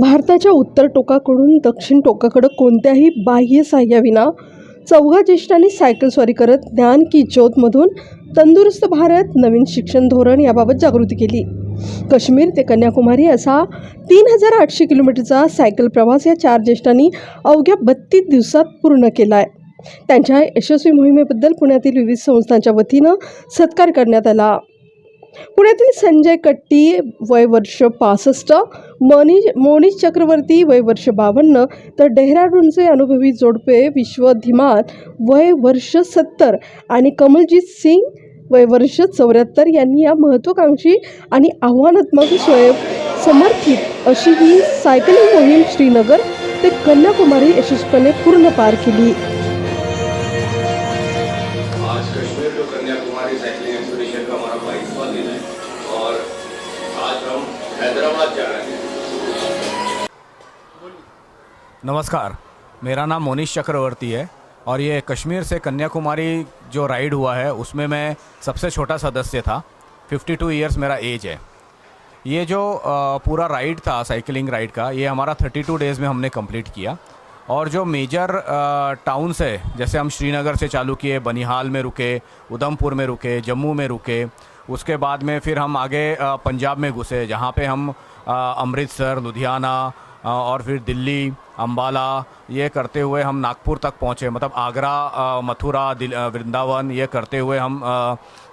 भारताच्या उत्तर टोकाकडून दक्षिण टोकाकडं कोणत्याही बाह्य सहाय्याविना चौघा ज्येष्ठांनी सायकल स्वारी करत ज्ञान की ज्योतमधून तंदुरुस्त भारत नवीन शिक्षण धोरण याबाबत जागृती केली. काश्मीर ते कन्याकुमारी असा तीन हजार आठशे किलोमीटरचा सायकल प्रवास या चार ज्येष्ठांनी अवघ्या बत्तीस दिवसात पूर्ण केला आहे त्यांच्या यशस्वी मोहिमेबद्दल पुण्यातील विविध संस्थांच्या वतीनं सत्कार करण्यात आला. पुण्यातील संजय कट्टी वय वर्ष पासष्ट मनी मोनीश चक्रवर्ती वय वर्ष बावन्न तर डेहराडूनचे अनुभवी जोडपे विश्व धीमात वय वर्ष सत्तर आणि कमलजीत सिंग वय वर्ष चौऱ्याहत्तर यांनी या महत्त्वाकांक्षी आणि आव्हानात्मक स्वयं समर्थित अशी ही सायकलिंग मोहीम श्रीनगर ते कन्याकुमारी यशस्वीपणे पूर्ण पार केली. नमस्कार। मेरा नाम मोनीश चक्रवर्ती है और ये कश्मीर से कन्याकुमारी जो राइड हुआ है, उसमें मैं सबसे छोटा सदस्य था। 52 टू ईयर्स मेरा एज है। ये जो पूरा राइड था, साइकिलिंग राइड का, ये हमारा 32 डेज़ में हमने कंप्लीट किया। और जो मेजर टाउन्स है, जैसे हम श्रीनगर से चालू किए, बनिहाल में रुके, उधमपुर में रुके, जम्मू में रुके, उसके बाद में फिर हम आगे पंजाब में घुसे, जहाँ पे हम अमृतसर, लुधियाना और फिर दिल्ली अम्बाला ये करते हुए हम नागपुर तक पहुँचे। मतलब आगरा मथुरा वृंदावन, ये करते हुए हम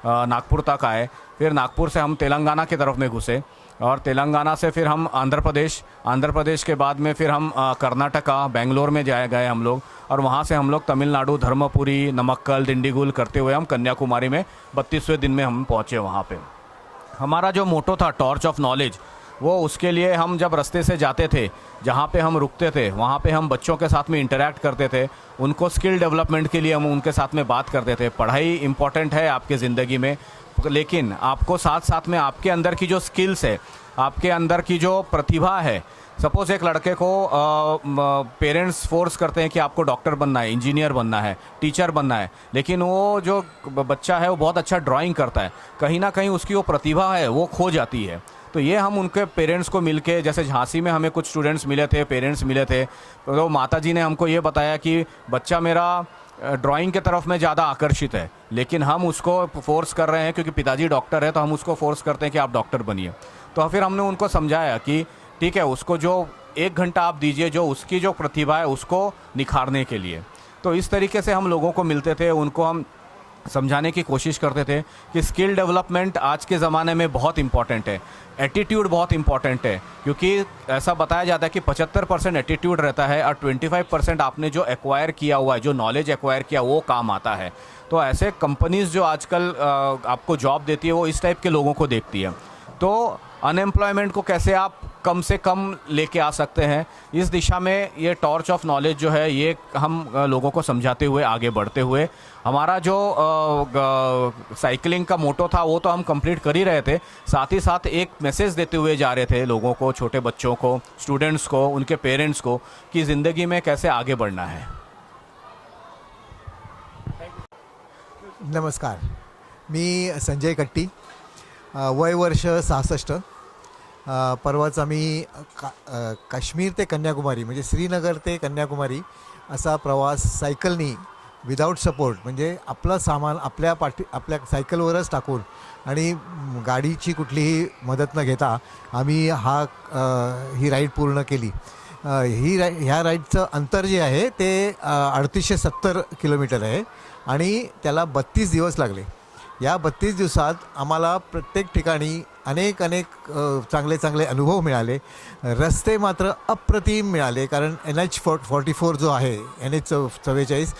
नागपुर तक आए। फिर नागपुर से हम तेलंगाना की तरफ़ में घुसे और तेलंगाना से फिर हम आंध्र प्रदेश आंध्र प्रदेश के बाद में फिर हम कर्नाटका, बेंगलोर में जाए गए हम लोग और वहाँ से हम लोग तमिलनाडु, धर्मपुरी, नमक्कल डिंडीगुल करते हुए हम कन्याकुमारी में बत्तीसवें दिन में हम पहुँचे वहाँ पे। हमारा जो मोटो था, टॉर्च ऑफ़ नॉलेज वो उसके लिए हम जब रास्ते से जाते थे, जहाँ पे हम रुकते थे, वहाँ पे हम बच्चों के साथ में इंटरेक्ट करते थे, उनको स्किल डेवलपमेंट के लिए हम उनके साथ में बात करते थे। पढ़ाई इंपॉर्टेंट है आपके ज़िंदगी में, लेकिन आपको साथ साथ में आपके अंदर की जो स्किल्स है, आपके अंदर की जो प्रतिभा है सपोज़ एक लड़के को पेरेंट्स फोर्स करते हैं कि आपको डॉक्टर बनना है इंजीनियर बनना है टीचर बनना है, लेकिन वो जो बच्चा है, वो बहुत अच्छा ड्राइंग करता है। कहीं ना कहीं उसकी वो प्रतिभा है, वो खो जाती है। तो ये हम उनके पेरेंट्स को मिलके, जैसे झांसी में हमें कुछ स्टूडेंट्स मिले थे पेरेंट्स मिले थे तो माता जी ने हमको ये बताया कि बच्चा मेरा ड्राइंग के तरफ़ में ज़्यादा आकर्षित है, लेकिन हम उसको फोर्स कर रहे हैं, क्योंकि पिताजी डॉक्टर है तो हम उसको फोर्स करते हैं कि आप डॉक्टर बनिए। तो फिर हमने उनको समझाया कि, ठीक है, उसको जो एक घंटा आप दीजिए, जो उसकी जो प्रतिभा है, उसको निखारने के लिए। तो इस तरीके से हम लोगों को मिलते थे, उनको हम समझाने की कोशिश करते थे कि स्किल डेवलपमेंट आज के ज़माने में बहुत इंपॉर्टेंट है। एटीट्यूड बहुत इंपॉर्टेंट है, क्योंकि ऐसा बताया जाता है कि 75 परसेंट एटीट्यूड रहता है और 25 परसेंट आपने जो एक्वायर किया हुआ है, जो नॉलेज एक्वायर किया, वो काम आता है। तो ऐसे कंपनीज़ जो आजकल आपको जॉब देती है, वो इस टाइप के लोगों को देखती है। तो अनएम्प्लॉयमेंट को कैसे आप कम से कम लेके आ सकते हैं? इस दिशा में ये टॉर्च ऑफ़ नॉलेज जो है, ये हम लोगों को समझाते हुए, आगे बढ़ते हुए, हमारा जो साइकिलिंग का मोटो था, वो तो हम कंप्लीट कर ही रहे थे। साथ ही साथ एक मैसेज देते हुए जा रहे थे लोगों को, छोटे बच्चों को स्टूडेंट्स को, उनके पेरेंट्स को, कि ज़िंदगी में कैसे आगे बढ़ना है। नमस्कार, मी संजय कट्टी वय वर्ष सहासष्ट. परवाच आम्ही का काश्मीर ते कन्याकुमारी म्हणजे श्रीनगर ते कन्याकुमारी असा प्रवास सायकलनी विदाऊट सपोर्ट म्हणजे आपलं सामान आपल्या पाठी आपल्या सायकलवरच टाकून आणि गाडीची कुठलीही मदत न घेता आम्ही हा ही राईड पूर्ण केली. ही राई ह्या राईडचं अंतर जे आहे ते अडतीसशे सत्तर किलोमीटर आहे आणि त्याला बत्तीस दिवस लागले. या बत्तीस दिवसात आम्हाला प्रत्येक ठिकाणी अनेक अनेक चांगले चांगले अनुभव मिळाले. रस्ते मात्र अप्रतिम मिळाले कारण एन एच फॉ फॉर्टी फोर जो आहे एन एच चौ चव्वेचाळीस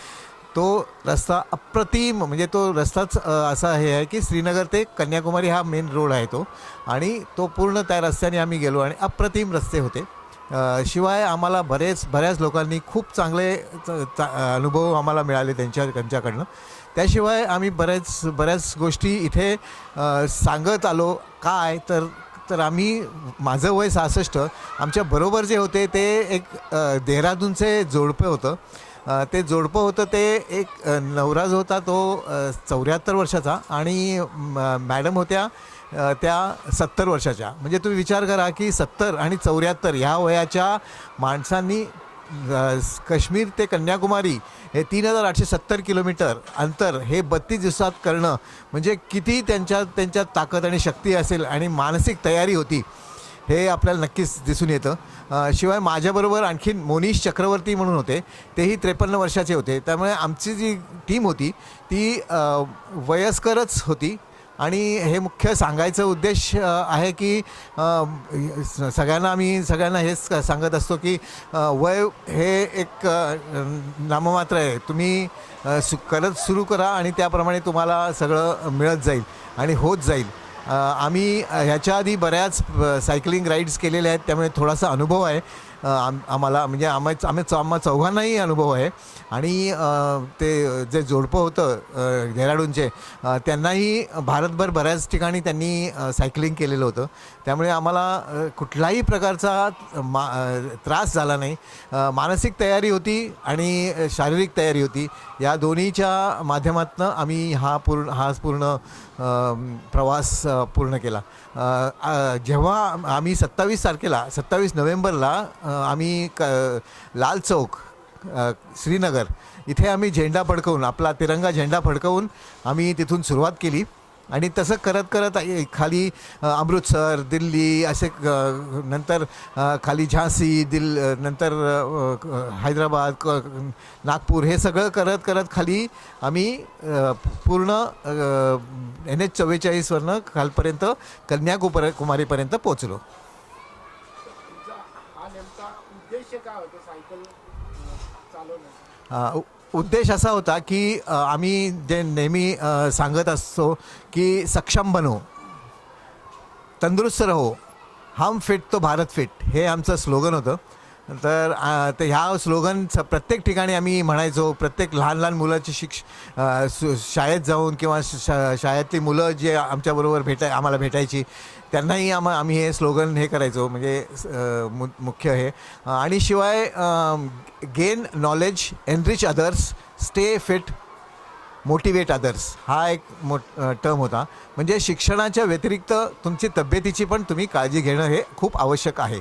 तो रस्ता अप्रतिम म्हणजे तो रस्ताच असा हे आहे की श्रीनगर ते कन्याकुमारी हा मेन रोड आहे तो. आणि तो पूर्ण त्या रस्त्याने आम्ही गेलो आणि अप्रतिम रस्ते होते. शिवाय आम्हाला बरेच बऱ्याच लोकांनी खूप चांगले च- चा अनुभव आम्हाला मिळाले त्यांच्या त्यांच्याकडनं. त्याशिवाय आम्ही बऱ्याच बऱ्याच गोष्टी इथे सांगत आलो. काय? तर तर आम्ही माझं वय सहासष्ट आमच्या बरोबर जे होते ते एक देहरादूनचे जोडपं होतं. ते जोडपं होतं ते एक नवराज होता तो चौऱ्याहत्तर वर्षाचा आणि म- मॅडम होत्या त्या सत्तर वर्षाच्या. म्हणजे तुम्ही विचार करा की सत्तर आणि चौऱ्याहत्तर ह्या वयाच्या माणसांनी काश्मीर ते कन्याकुमारी हे तीन हजार आठशे सत्तर किलोमीटर अंतर हे बत्तीस दिवसात करणं म्हणजे किती त्यांच्या त्यांच्यात ताकद आणि शक्ती असेल आणि मानसिक तयारी होती हे आपल्याला नक्कीच दिसून येतं. शिवाय माझ्याबरोबर आणखीन मोनीश चक्रवर्ती म्हणून होते तेही त्रेपन्न वर्षाचे होते. त्यामुळे आमची जी टीम होती ती वयस्करच होती. आणि हे मुख्य सांगायचं उद्देश आहे की सगळ्यांना आम्ही सगळ्यांना हेच सांगत असतो की वय हे एक नाममात्र आहे. तुम्ही सु करत सुरू करा आणि त्याप्रमाणे तुम्हाला सगळं मिळत जाईल आणि होत जाईल. आम्ही ह्याच्या आधी बऱ्याच सायकलिंग राईड्स केलेल्या आहेत त्यामुळे थोडासा अनुभव आहे. आम आम्हाला म्हणजे आम्हा आम्ही चौ- आम्हा चौघांनाही अनुभव आहे. आणि ते जे जोडपं होतं अ, डेहराडूनचे त्यांनाही भारतभर बऱ्याच ठिकाणी त्यांनी सायकलिंग केलेलं होतं. त्यामुळे आम्हाला कुठलाही प्रकारचा मा त्रास झाला नाही. मानसिक तयारी होती आणि शारीरिक तयारी होती. या दोन्हीच्या माध्यमातून आम्ही हा पूर्ण हा पूर्ण प्रवास पूर्ण केला. जेव्हा आम्ही सत्तावीस तारखेला सत्तावीस नोव्हेंबरला आम्ही क लाल चौक श्रीनगर इथे आम्ही झेंडा फडकवून आपला तिरंगा झेंडा फडकवून आम्ही तिथून सुरुवात केली. आणि तसं करत करत आई- खाली अमृतसर दिल्ली असे नंतर खाली झांसी दिल नंतर हैदराबाद क- नागपूर हे सगळं करत करत खाली आम्ही पूर्ण एन एच चव्वेचाळीसवरनं खालपर्यंत कन्याकुपर कुमारीपर्यंत पोचलो हा नेमका उद्देश काय सायकल उद्देश असा होता की अ, आम्ही जे नेहमी अ, सांगत असतो की सक्षम बनो तंदुरुस्त राहो हम फिट तो भारत फिट हे आमचं स्लोगन होतं. तर अ, ते ह्या स्लोगन स- प्रत्येक ठिकाणी आम्ही म्हणायचो प्रत्येक लहान लहान मुलाची शिक्ष अ, सु- शाळेत जाऊन किंवा शा शाळेतली मुलं जे आमच्याबरोबर भेटाय आम्हाला भेटायची त्यांनाही आम्हा आम्ही हे स्लोगन हे करायचो म्हणजे मु मुख्य हे. आणि शिवाय gain knowledge enrich others stay fit motivate others हा एक मो टर्म होता. म्हणजे शिक्षणाच्या व्यतिरिक्त तुमची तब्येतीची पण तुम्ही काळजी घेणं हे खूप आवश्यक आहे.